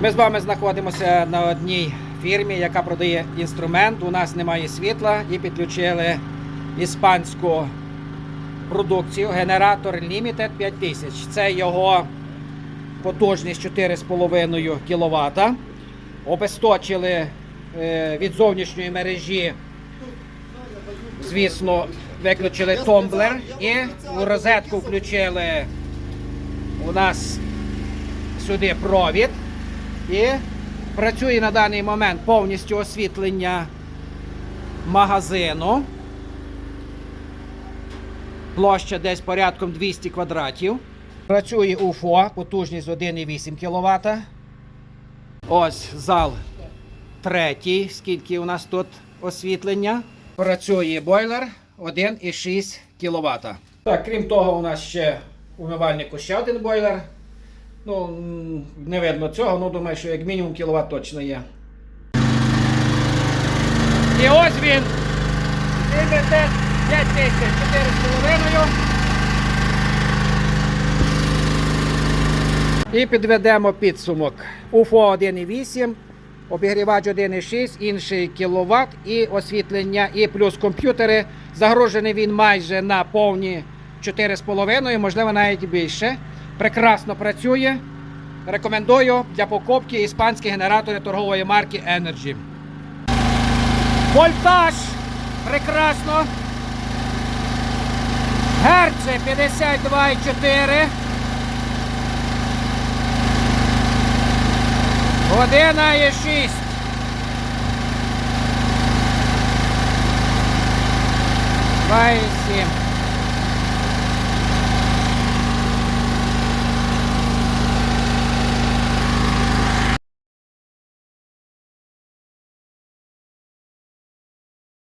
Ми з вами знаходимося на одній фірмі, яка продає інструмент. У нас немає світла і підключили іспанську продукцію генератор Limited 5000. Це його потужність 4,5 кВт. Обесточили е, від зовнішньої мережі, звісно, виключили томблер і у розетку включили у нас сюди провід і працює на даний момент повністю освітлення магазину. Площа десь порядком 200 квадратів. Працює УФО, потужність 1,8 кВт. Ось зал третій, скільки у нас тут освітлення. Працює бойлер 1,6 кВт. Так, крім того, у нас ще у умивальнику ще один бойлер. Ну, не видно цього, ну думаю, що як мінімум кіловат точно є. І ось він. Лімітед 5 тисяч 4,5. І підведемо підсумок. УФО 1,8, обігрівач 1,6, інший кіловат і освітлення, і плюс комп'ютери. Загружений він майже на повні 4,5, можливо навіть більше. Прекрасно працює. Рекомендую для покупки іспанські генератори торгової марки Energy. Вольтаж! Прекрасно. Герци 52,4. Година і 6. Два і сім.